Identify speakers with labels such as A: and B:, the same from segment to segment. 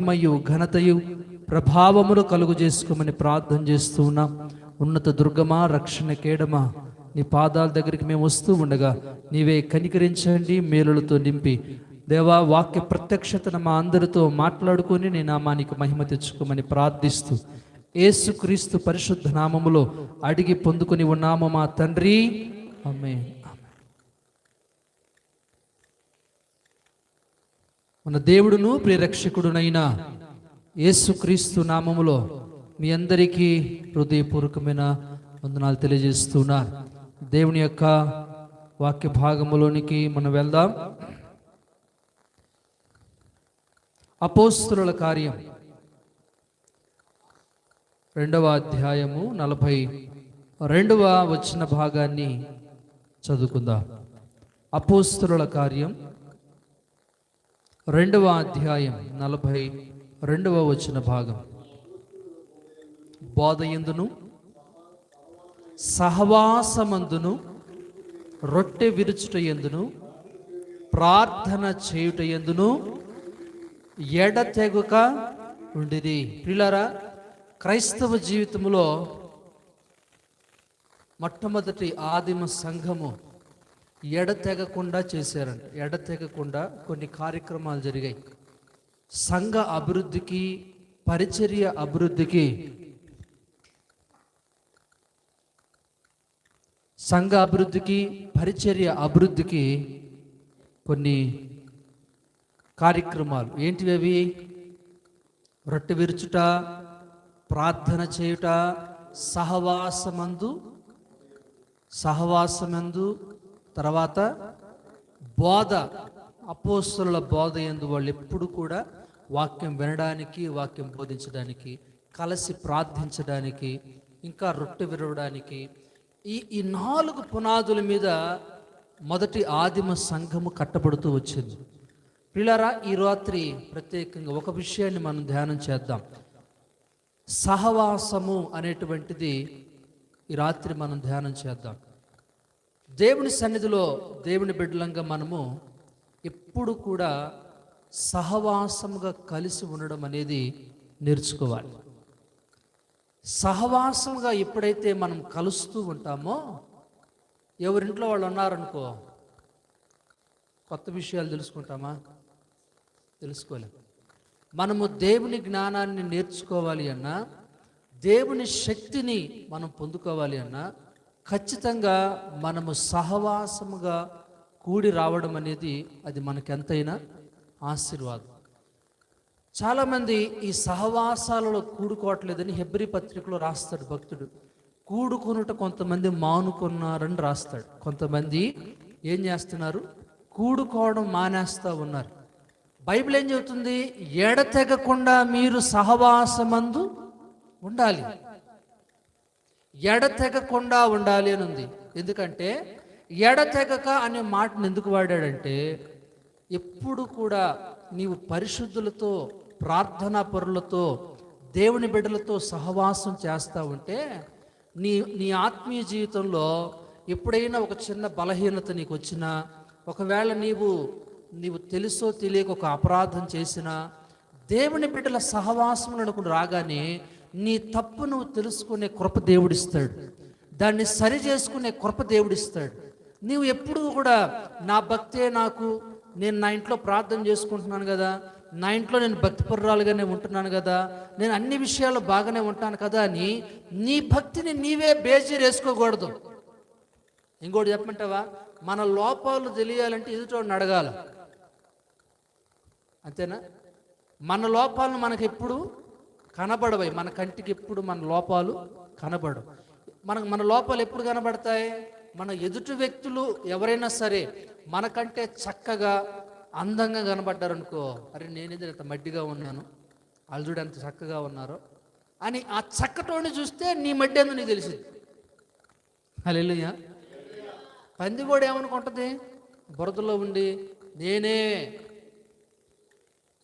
A: మహిమయు ఘనతయు ప్రభావములు కలుగు చేసుకోమని ప్రార్థన చేస్తూ ఉన్నాం. ఉన్నత దుర్గమా రక్షణ కేడమా నీ పాదాల దగ్గరికి మేము వస్తూ ఉండగా నీవే కనికరించండి మేలులతో నింపి. దేవా వాక్య ప్రత్యక్షతను మా అందరితో మాట్లాడుకొని నీ నామానికి మహిమ తెచ్చుకోమని ప్రార్థిస్తూ ఏసుక్రీస్తు పరిశుద్ధ నామములో అడిగి పొందుకుని ఉన్నాము మా తండ్రి. అమ్మే మన దేవుడును ప్రియరక్షకుడునైన యేసుక్రీస్తు నామములో మీ అందరికీ హృదయపూర్వకమైన వందనాలు తెలియజేస్తున్నా. దేవుని యొక్క వాక్య భాగములోనికి మనం వెళ్దాం. అపోస్తుల కార్యం రెండవ అధ్యాయము నలభై రెండవ వచ్చిన భాగాన్ని చదువుకుందాం. అపోస్తుల కార్యం రెండవ అధ్యాయం నలభై రెండవ వచ్చిన భాగం. బోధ ఎందును? సహవాసమందును? రొట్టె విరుచుట ఎందును? ప్రార్థన చేయుట ఎందును? ఎడతెగక ఉండిది పిల్లరా క్రైస్తవ జీవితంలో మొట్టమొదటి ఆదిమ సంఘము ఎడతెగకుండా చేశారంట. ఎడతెగకుండా కొన్ని కార్యక్రమాలు జరిగాయి. సంఘ అభివృద్ధికి పరిచర్య అభివృద్ధికి సంఘ అభివృద్ధికి పరిచర్య అభివృద్ధికి కొన్ని కార్యక్రమాలు. ఏంటివి అవి? రొట్టె విరుచుట ప్రార్థన చేయుట సహవాసమందు సహవాసమందు తర్వాత బోధ అపోస్తుల బోధ ఎందు వాళ్ళు ఎప్పుడు కూడా వాక్యం వినడానికి వాక్యం బోధించడానికి కలిసి ప్రార్థించడానికి ఇంకా రొట్టె విరవడానికి ఈ ఈ నాలుగు పునాదుల మీద మొదటి ఆదిమ సంఘము కట్టబడుతూ వచ్చింది. పిల్లరా ఈ రాత్రి ప్రత్యేకంగా ఒక విషయాన్ని మనం ధ్యానం చేద్దాం. సహవాసము అనేటువంటిది ఈ రాత్రి మనం ధ్యానం చేద్దాం. దేవుని సన్నిధిలో దేవుని బిడ్డలంగా మనము ఎప్పుడు కూడా సహవాసముగా కలిసి ఉండడం అనేది నేర్చుకోవాలి. సహవాసంగా ఎప్పుడైతే మనం కలుస్తూ ఉంటామో ఎవరింట్లో వాళ్ళు ఉన్నారనుకో కొత్త విషయాలు తెలుసుకుంటామా? తెలుసుకోలేము మనము దేవుని జ్ఞానాన్ని నేర్చుకోవాలి అన్నా దేవుని శక్తిని మనం పొందుకోవాలి అన్నా ఖచ్చితంగా మనము సహవాసముగా కూడి రావడం అనేది అది మనకెంతైనా ఆశీర్వాదం. చాలామంది ఈ సహవాసాలలో కూడుకోవట్లేదని హెబ్రి పత్రికలో రాస్తాడు భక్తుడు. కూడుకొనుట కొంతమంది మానుకున్నారని రాస్తాడు. కొంతమంది ఏం చేస్తున్నారు? కూడుకోవడం మానేస్తూ ఉన్నారు. బైబిల్ ఏం చెబుతుంది? ఎడతెగకుండా మీరు సహవాసమందు ఉండాలి. ఎడతెగకుండా ఉండాలి అని ఉంది. ఎందుకంటే ఎడతెగక అనే మాటను ఎందుకు వాడాడంటే ఎప్పుడు కూడా నీవు పరిశుద్ధులతో ప్రార్థనా పరులతో దేవుని బిడ్డలతో సహవాసం చేస్తూ ఉంటే నీ నీ ఆత్మీయ జీవితంలో ఎప్పుడైనా ఒక చిన్న బలహీనత నీకు వచ్చినా ఒకవేళ నీవు నీవు తెలుసో తెలియక ఒక అపరాధం చేసినా దేవుని బిడ్డల సహవాసం అనుకుని రాగానే నీ తప్పు నువ్వు తెలుసుకునే కృప దేవుడిస్తాడు. దాన్ని సరి చేసుకునే కృప దేవుడిస్తాడు. నీవు ఎప్పుడూ కూడా నా భక్తే నాకు నేను నా ఇంట్లో ప్రార్థన చేసుకుంటున్నాను కదా నా ఇంట్లో నేను భక్తిపరురాలుగానే ఉంటున్నాను కదా నేను అన్ని విషయాలు బాగానే ఉంటాను కదా అని నీ భక్తిని నీవే బేజీర్ వేసుకోకూడదు. ఇంకోటి చెప్పమంటావా? మన లోపాలు తెలియాలంటే ఎదుటోడిని అడగాల. అంతేనా? మన లోపాలను మనకి ఎప్పుడు కనబడవై. మన కంటికి ఎప్పుడు మన లోపాలు కనబడవు. మనకు మన లోపాలు ఎప్పుడు కనబడతాయి? మన ఎదుటి వ్యక్తులు ఎవరైనా సరే మనకంటే చక్కగా అందంగా కనబడ్డారనుకో అరే నేనేది ఇంత మడ్డిగా ఉన్నాను? వాళ్ళు ఎంత చక్కగా ఉన్నారో అని ఆ చక్కటోని చూస్తే నీ మడ్డి ఏందో నీకు తెలిసింది. హల్లెలూయా. పంది ఏమనుకుంటుంది? బురదలో ఉండి నేనే.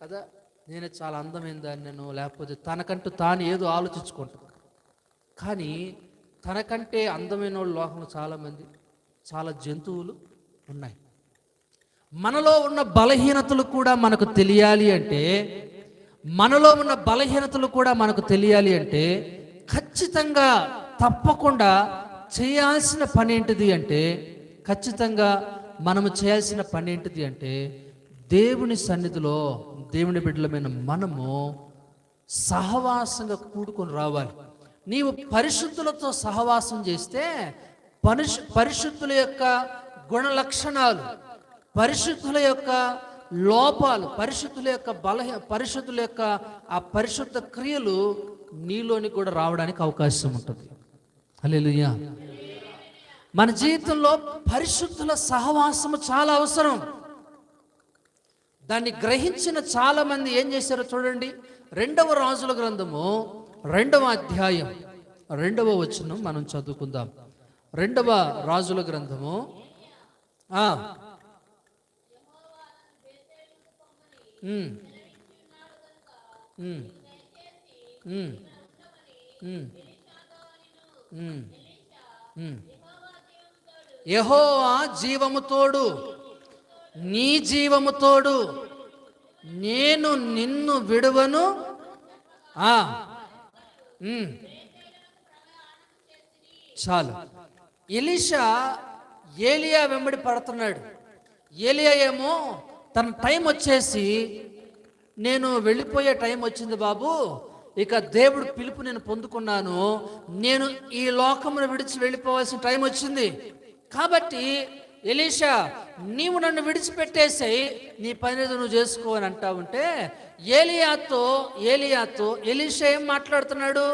A: కదా? నేనే చాలా అందమైన దాన్ని నేను లేకపోతే తనకంటూ తాను ఏదో ఆలోచించుకుంటాను కానీ తనకంటే అందమైన వాళ్ళు లోకంలో చాలామంది చాలా జంతువులు ఉన్నాయి. మనలో ఉన్న బలహీనతలు కూడా మనకు తెలియాలి అంటే మనలో ఉన్న బలహీనతలు కూడా మనకు తెలియాలి అంటే ఖచ్చితంగా తప్పకుండా చేయాల్సిన పని ఏంటిది అంటే ఖచ్చితంగా మనము చేయాల్సిన పని ఏంటిది అంటే దేవుని సన్నిధిలో దేవుని బిడ్డలమైన మనము సహవాసంగా కూడుకొని రావాలి. నీవు పరిశుద్ధులతో సహవాసం చేస్తే పరిశు పరిశుద్ధుల యొక్క గుణ లక్షణాలు పరిశుద్ధుల యొక్క లోపాలు పరిశుద్ధుల యొక్క బలహీన పరిశుద్ధుల యొక్క ఆ పరిశుద్ధ క్రియలు నీలోని కూడా రావడానికి అవకాశం ఉంటుంది. అలెలుయ్యా మన జీవితంలో పరిశుద్ధుల సహవాసము చాలా అవసరం. దాన్ని గ్రహించిన చాలా మంది ఏం చేశారో చూడండి. రెండవ రాజుల గ్రంథము రెండవ అధ్యాయం రెండవ వచనం మనం చదువుకుందాం. రెండవ రాజుల గ్రంథము ఆ. ఉమ్. జీవము తోడు నీ జీవము తోడు నేను నిన్ను విడువను. ఆ. చాలు. ఎలీషా ఏలియా వెంబడి పడుతున్నాడు. ఏలియా ఏమో తన టైం వచ్చేసి నేను వెళ్ళిపోయే టైం వచ్చింది బాబు. ఇక దేవుడు పిలుపు నేను పొందుకున్నాను. నేను ఈ లోకమును విడిచి వెళ్ళిపోవాల్సిన టైం వచ్చింది. కాబట్టి ఎలీషా నీవు నన్ను విడిచిపెట్టేసాయి నీ పని ఏదో నువ్వు చేసుకో అని అంటా ఉంటే ఏలియాతో ఏలియాతో ఎలీషా ఏం మాట్లాడుతున్నాడు?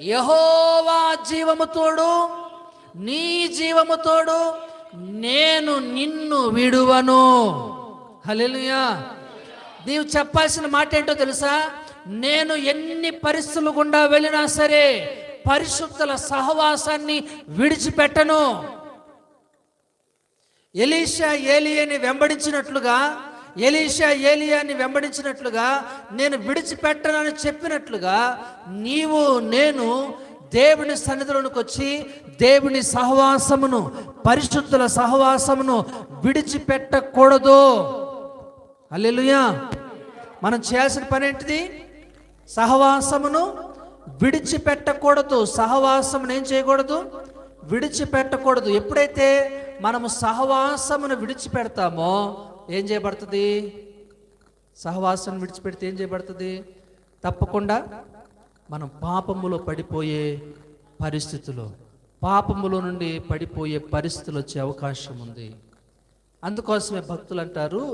A: యహోవా జీవముతోడు నీ జీవముతోడు నేను నిన్ను విడువను. హలెలుయా నీవు చెప్పాల్సిన మాట ఏంటో తెలుసా? నేను ఎన్ని పరిస్థితులు గుండా వెళ్ళినా సరే పరిశుద్ధుల సహవాసాన్ని విడిచిపెట్టను. ఎలీషా ఏలియాని వెంబడించినట్లుగా ఎలీషా ఏలియాని వెంబడించినట్లుగా నేను విడిచిపెట్టనని చెప్పినట్లుగా నీవు నేను దేవుని సన్నిధిలోనికి వచ్చి దేవుని సహవాసమును పరిశుద్ధుల సహవాసమును విడిచిపెట్టకూడదు. అల్లెలుయా మనం చేయాల్సిన పని ఏంటిది? సహవాసమును విడిచిపెట్టకూడదు. సహవాసమును ఏం చేయకూడదు? విడిచిపెట్టకూడదు. ఎప్పుడైతే మనము సహవాసమును విడిచిపెడతామో ఏం చేయబడుతుంది? సహవాసం విడిచిపెడితే ఏం చేయబడుతుంది? తప్పకుండా మనం పాపములో పడిపోయే పరిస్థితులు పాపములో నుండి పడిపోయే పరిస్థితులు వచ్చే అవకాశం ఉంది. అందుకోసమే భక్తులు అంటారు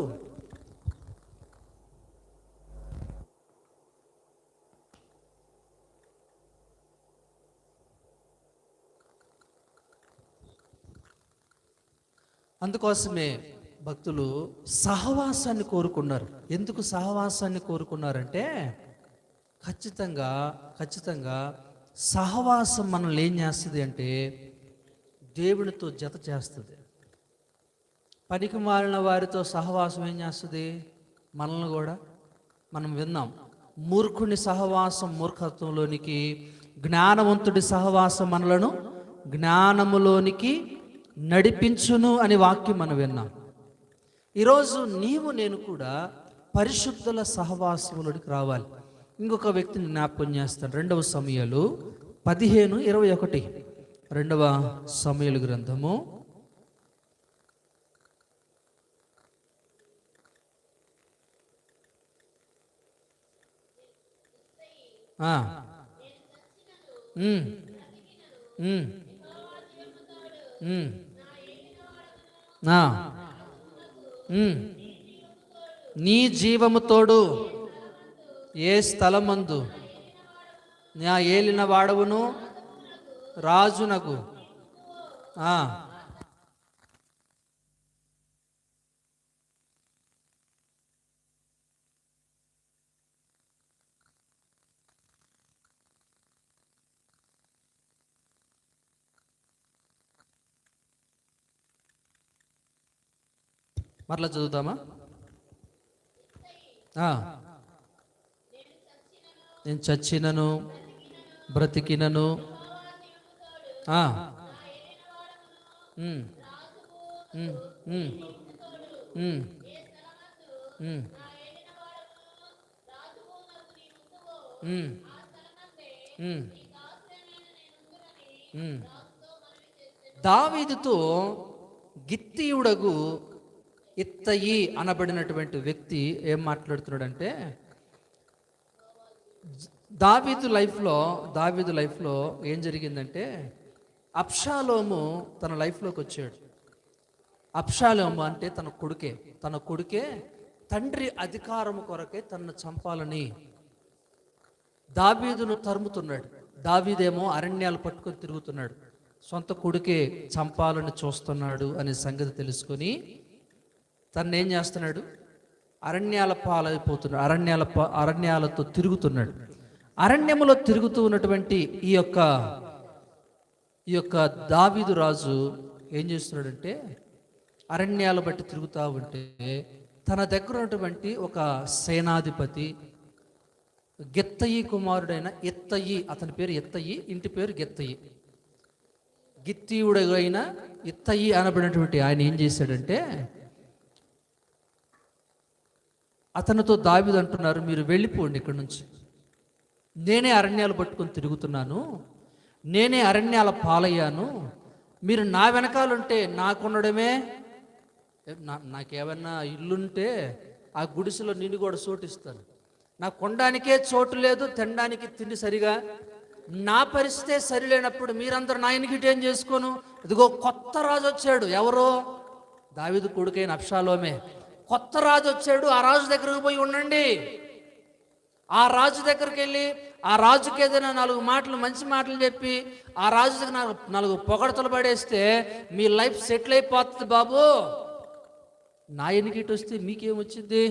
A: అందుకోసమే భక్తులు సహవాసాన్ని కోరుకున్నారు. ఎందుకు సహవాసాన్ని కోరుకున్నారంటే ఖచ్చితంగా ఖచ్చితంగా సహవాసం మనల్ని ఏం చేస్తుంది అంటే దేవునితో జత చేస్తుంది. పనికి మారిన వారితో సహవాసం ఏం చేస్తుంది? మనల్ని కూడా మనం విన్నాం. మూర్ఖుని సహవాసం మూర్ఖత్వంలోనికి జ్ఞానవంతుడి సహవాసం మనలను జ్ఞానములోనికి నడిపించును అనే వాక్యం మనం విన్నాం. ఈరోజు నీవు నేను కూడా పరిశుద్ధుల సహవాసములోనికి రావాలి. ఇంకొక వ్యక్తిని జ్ఞాపకం చేస్తాను. రెండవ సమయాలు పదిహేను ఇరవై ఒకటి. రెండవ సమయలు గ్రంథము ఆ. నీ. జీవము తోడు ఏ స్థలమందు నా ఏలిన వాడవును? రాజునకు మరలా చదువుతామా? నేను చచ్చినను బ్రతికినను. దావీదుతో గిత్తీయుడగు ఇత్తయి అనబడినటువంటి వ్యక్తి ఏం మాట్లాడుతున్నాడంటే దావీదు లైఫ్లో దావీదు లైఫ్లో ఏం జరిగిందంటే అప్షాలోము తన లైఫ్లోకి వచ్చాడు. అప్షాలోము అంటే తన కొడుకే తన కొడుకే తండ్రి అధికారం కొరకే తనను చంపాలని దావీదును తరుముతున్నాడు. దావీదేమో అరణ్యాలు పట్టుకొని తిరుగుతున్నాడు. సొంత కొడుకే చంపాలని చూస్తున్నాడు అనే సంగతి తెలుసుకొని తను ఏం చేస్తున్నాడు? అరణ్యాల పాలైపోతున్నాడు. అరణ్యాల అరణ్యాలతో తిరుగుతున్నాడు. అరణ్యములో తిరుగుతూ ఉన్నటువంటి ఈ యొక్క ఈ యొక్క దావీదు రాజు ఏం చేస్తున్నాడంటే అరణ్యాలు బట్టి తిరుగుతూ ఉంటే తన దగ్గర ఉన్నటువంటి ఒక సేనాధిపతి గెత్తయి కుమారుడైన ఎత్తయి అతని పేరు ఎత్తయి ఇంటి పేరు గెత్తయి. గిత్తీయుడైన ఇత్తయి అనబడినటువంటి ఆయన ఏం చేశాడంటే అతనితో దావిదు అంటున్నారు మీరు వెళ్ళిపోండి ఇక్కడి నుంచి. నేనే అరణ్యాలు పట్టుకొని తిరుగుతున్నాను. నేనే అరణ్యాల పాలయ్యాను. మీరు నా వెనకాలంటే నాకుండడమే నా నాకేమన్నా ఇల్లుంటే ఆ గుడిసెలో నిన్ను కూడా చోటిస్తాను. నాకు కొండానికే చోటు లేదు తినడానికి తిండి సరిగా. నా పరిస్థితే సరిలేనప్పుడు మీరందరూ నా ఎన్నికిటి ఏం చేసుకోను? ఇదిగో కొత్త రాజు వచ్చాడు. ఎవరో? దావిదు కొడుకైన అప్షాలోమే కొత్త రాజు వచ్చాడు ఆ రాజు దగ్గరకు పోయి ఉండండి. ఆ రాజు దగ్గరికి వెళ్ళి ఆ రాజుకి ఏదైనా నాలుగు మాటలు మంచి మాటలు చెప్పి ఆ రాజు దగ్గర నాలుగు నాలుగు పొగడతలు పడేస్తే మీ లైఫ్ సెటిల్ అయిపోతుంది బాబు. నా ఎన్నికటి వస్తే మీకేం వచ్చింది?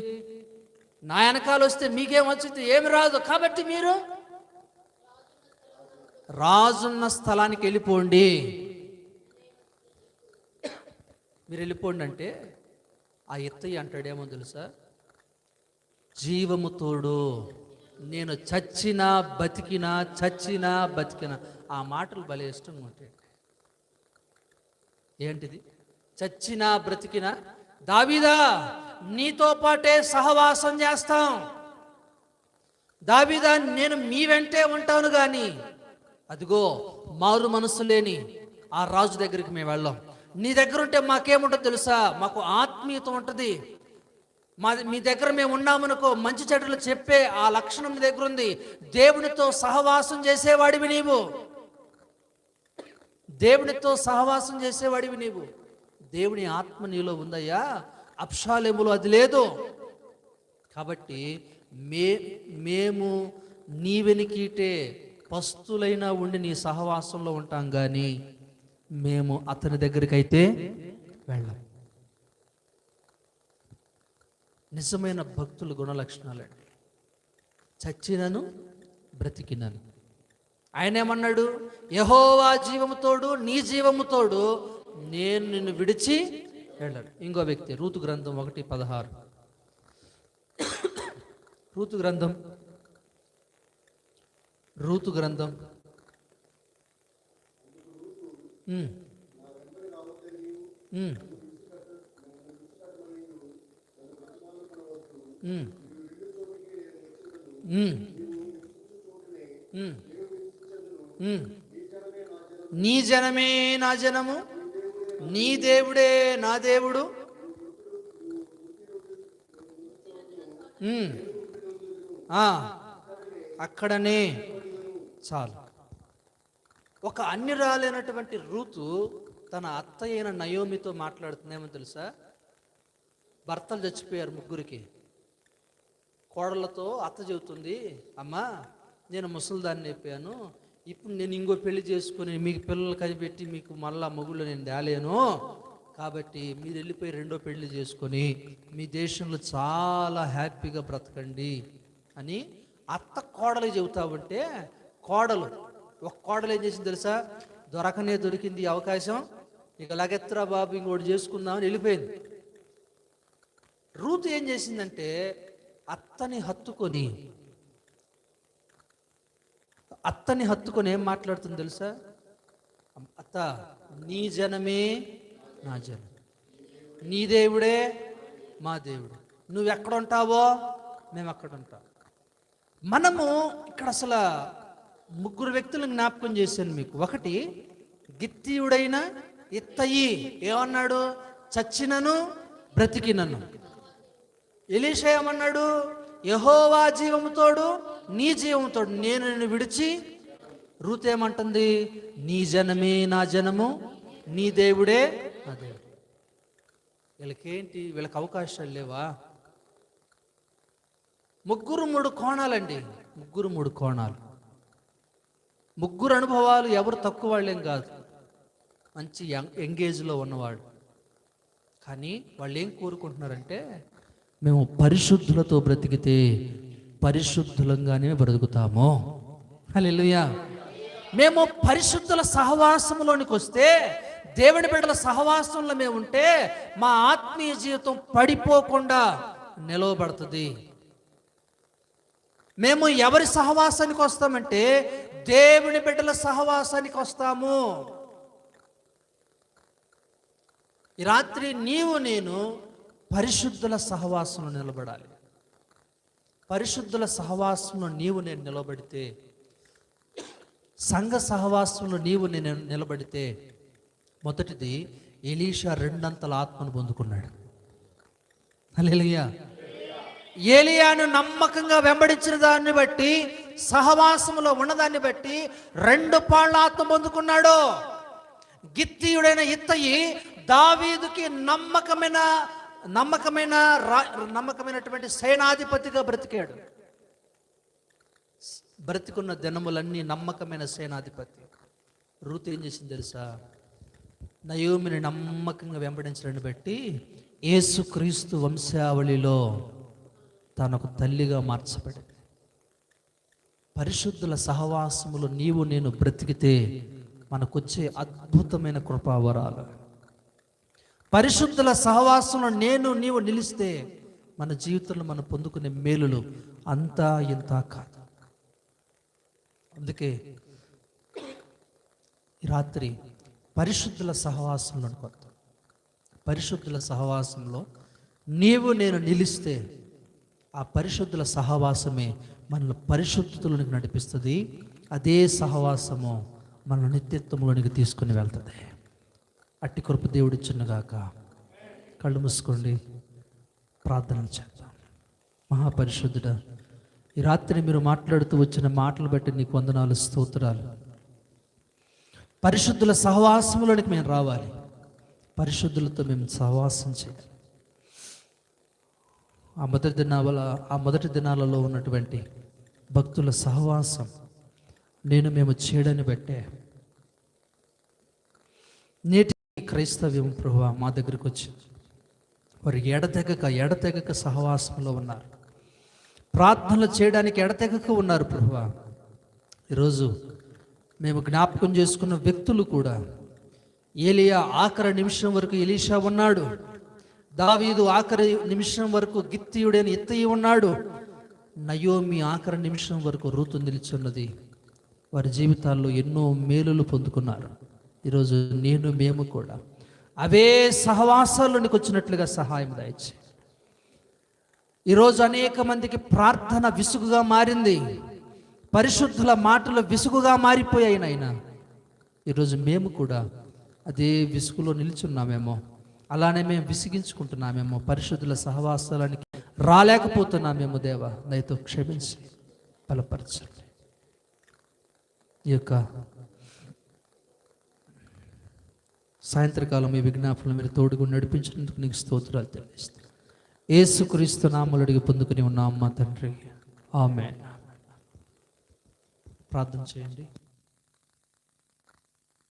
A: నా వెనకాల వస్తే మీకేం వచ్చింది? ఏమి రాదు. కాబట్టి మీరు రాజున్న స్థలానికి వెళ్ళిపోండి. మీరు వెళ్ళిపోండి అంటే ఆ ఎత్తయ్య అంటాడేమో తెలుసా? జీవము తోడు నేను చచ్చినా బతికినా చచ్చినా బతికినా. ఆ మాటలు భలే ఇష్టంగా ఉంటాయి. ఏంటిది? చచ్చినా బ్రతికినా. దావీదా నీతో పాటే సహవాసం చేస్తాం. దావీదా నేను మీ వెంటే ఉంటాను కానీ అదిగో మారు మనసు లేని ఆ రాజు దగ్గరికి మేము వెళ్ళాం. నీ దగ్గర ఉంటే మాకేముంటుందో తెలుసా? మాకు ఆత్మీయత ఉంటుంది. మా మీ దగ్గర మేము ఉన్నామనుకో మంచి చెడులు చెప్పే ఆ లక్షణం మీ దగ్గర ఉంది. దేవునితో సహవాసం చేసేవాడివి నీవు. దేవునితో సహవాసం చేసేవాడివి నీవు. దేవుని ఆత్మ నీలో ఉందయ్యా? అప్షాలేములో అది లేదు. కాబట్టి మే మేము నీ వెనికీటే పస్తులైనా ఉండి నీ సహవాసంలో ఉంటాం కానీ మేము అతని దగ్గరికి అయితే వెళ్ళం. నిజమైన భక్తుల గుణలక్షణాలండి. చచ్చినను బ్రతికినను. ఆయన ఏమన్నాడు? యహోవా జీవముతోడు నీ జీవముతోడు నేను నిన్ను విడిచి వెళ్ళాడు ఇంకో వ్యక్తి రూతు గ్రంథం ఒకటి పదహారు. రూతు గ్రంథం రూతు గ్రంథం నీ జనమే నా జనము నీ దేవుడే నా దేవుడు. అక్కడనే చాలు. ఒక అన్ని రాలైనటువంటి రూతు తన అత్త అయిన నయోమితో మాట్లాడుతుందేమో తెలుసా? భర్తలు చచ్చిపోయారు ముగ్గురికి. కోడళ్ళతో అత్త చెబుతుంది అమ్మా నేను ముసలిదాన్ని అయిపోయాను. ఇప్పుడు నేను ఇంకో పెళ్ళి చేసుకుని మీకు పిల్లలు కనిపెట్టి మీకు మళ్ళా మొగుళ్ళు నేను దాలేను కాబట్టి మీరు వెళ్ళిపోయి రెండో పెళ్ళి చేసుకొని మీ దేశంలో చాలా హ్యాపీగా బ్రతకండి అని అత్త కోడలు చెబుతా ఉంటే కోడలు ఒక కోడలు ఏం చేసింది తెలుసా? దొరకనే దొరికింది అవకాశం. ఇక లగెత్రా బాబు ఇంకోటి చేసుకుందామని వెళ్ళిపోయింది. రూతు ఏం చేసిందంటే అత్తని హత్తుకొని అత్తని హత్తుకొని ఏం మాట్లాడుతుంది తెలుసా? అత్త నీ జనమే నా జనం. నీ దేవుడే మా దేవుడు. నువ్వు ఎక్కడ ఉంటావో? మేము అక్కడ ఉంటాం. మనము ఇక్కడ అసలు ముగ్గురు వ్యక్తులను జ్ఞాపకం చేశాను మీకు. ఒకటి గిత్తీయుడైన ఇత్తయి. ఏమన్నాడు? చచ్చినను బ్రతికినను. ఎలీష ఏమన్నాడు? యహోవా జీవముతోడు నీ జీవముతోడు నేను నిన్ను విడిచి రూత్ ఏమంటుంది? నీ జనమే నా జనము నీ దేవుడే నా దేవుడు. వీళ్ళకేంటి? వీళ్ళకి అవకాశాలు లేవా? ముగ్గురు మూడు కోణాలండి. ముగ్గురు మూడు కోణాలు. ముగ్గురు అనుభవాలు ఎవరు తక్కువ వాళ్ళేం కాదు. మంచి ఎంగేజ్లో ఉన్నవాడు కానీ వాళ్ళు ఏం కోరుకుంటున్నారంటే మేము పరిశుద్ధులతో బ్రతికితే పరిశుద్ధులంగానే బ్రతుకుతాము. హల్లెలూయా. మేము పరిశుద్ధుల సహవాసంలోనికి వస్తే దేవుని బిడ్డల సహవాసంలో మేము ఉంటే మా ఆత్మీయ జీవితం పడిపోకుండా నిలవబడుతుంది. మేము ఎవరి సహవాసానికి వస్తామంటే దేవుని బిడ్డల సహవాసానికి వస్తాము. ఈ రాత్రి నీవు నేను పరిశుద్ధుల సహవాసంలో నిలబడాలి. పరిశుద్ధుల సహవాసంలో నీవు నేను నిలబడితే సంఘ సహవాసంలో నీవు నేను నిలబడితే మొదటిది ఎలీషా రెండంతల ఆత్మను పొందుకున్నాడు. హల్లెలూయా. ఏలియాను నమ్మకంగా వెంబడించిన దాన్ని బట్టి సహవాసములో ఉన్నదాన్ని బట్టి రెండు పాళ్ళ ఆత్మ పొందుకున్నాడు. గిత్తీయుడైన ఇత్తయి దావీదుకి నమ్మకమైన నమ్మకమైన రా- నమ్మకమైనటువంటి సేనాధిపతిగా బ్రతికాడు. బ్రతికున్న దినములన్నీ నమ్మకమైన సేనాధిపతి. రూత్ ఏం చేసింది తెలుసా? నయోమిని నమ్మకంగా వెంబడించడాన్ని బట్టి యేసుక్రీస్తు వంశావళిలో తనకు తల్లిగా మార్చబడి పరిశుద్ధుల సహవాసములు నీవు నేను బ్రతికితే మనకొచ్చే అద్భుతమైన కృపావరాలు. పరిశుద్ధుల సహవాసంలో నేను నీవు నిలిస్తే మన జీవితంలో మనం పొందుకునే మేలులు అంతా ఇంత కాదు. అందుకే రాత్రి పరిశుద్ధుల సహవాసంలో కొత్త పరిశుద్ధుల సహవాసంలో నీవు నేను నిలిస్తే ఆ పరిశుద్ధుల సహవాసమే మనల్ని పరిశుద్ధతలోనికి నడిపిస్తుంది. అదే సహవాసము మన నిత్యత్వంలోనికి తీసుకుని వెళ్తుంది. అట్టి కృప దేవుడి చిన్నగాక కళ్ళు మూసుకోండి. ప్రార్థన చేద్దాం. మహాపరిశుద్ధుడ ఈ రాత్రి మీరు మాట్లాడుతూ వచ్చిన మాటలు బట్టి నీకు వందనాలు స్తోత్రాలు. పరిశుద్ధుల సహవాసంలోనికి మేము రావాలి. పరిశుద్ధులతో మేము సహవాసం చేయాలి. ఆ మొదటి దినాల ఆ మొదటి దినాలలో ఉన్నటువంటి భక్తుల సహవాసం నేను మేము చేయడాన్ని బట్టే నేటి క్రైస్తవ్యం ప్రభు మా దగ్గరికి వచ్చింది. వారు ఎడతెగక ఎడతెగక సహవాసంలో ఉన్నారు. ప్రార్థనలు చేయడానికి ఎడతెగక ఉన్నారు ప్రభు. ఈరోజు మేము జ్ఞాపకం చేసుకున్న వ్యక్తులు కూడా ఏలియా ఆఖరి నిమిషం వరకు ఎలీషా ఉన్నాడు. దావీదు ఆఖరి నిమిషం వరకు గిత్తీయుడైన ఎత్తయి ఉన్నాడు. నయోమి ఆఖరి నిమిషం వరకు రూతు నిలిచున్నది. వారి జీవితాల్లో ఎన్నో మేలులు పొందుకున్నారు. ఈరోజు నేను మేము కూడా. అవే సహవాసాల్లోనికి వచ్చినట్లుగా సహాయం దాయిచ్చి ఈరోజు అనేక మందికి ప్రార్థన విసుగుగా మారింది. పరిశుద్ధుల మాటలు విసుగుగా మారిపోయాయి నాయన. ఈరోజు మేము కూడా అదే విసుగులో నిల్చున్నామేమో. అలానే మేము విసిగించుకుంటున్నామేమో పరిశుద్ధుల సహవాసాలనికి. రాలేకపోతున్నామేమో దేవా దయతో క్షమించి బలపరచండి. ఈ యొక్క సాయంత్రకాలం ఈ విజ్ఞాపనలు మీరు తోడుగా నడిపించినందుకు నీకు స్తోత్రాలు తెలియజేస్తాను ఏసుక్రీస్తు నామలు అడిగి పొందుకుని ఉన్నాం మా తండ్రి. ఆమె ప్రార్థన చేయండి.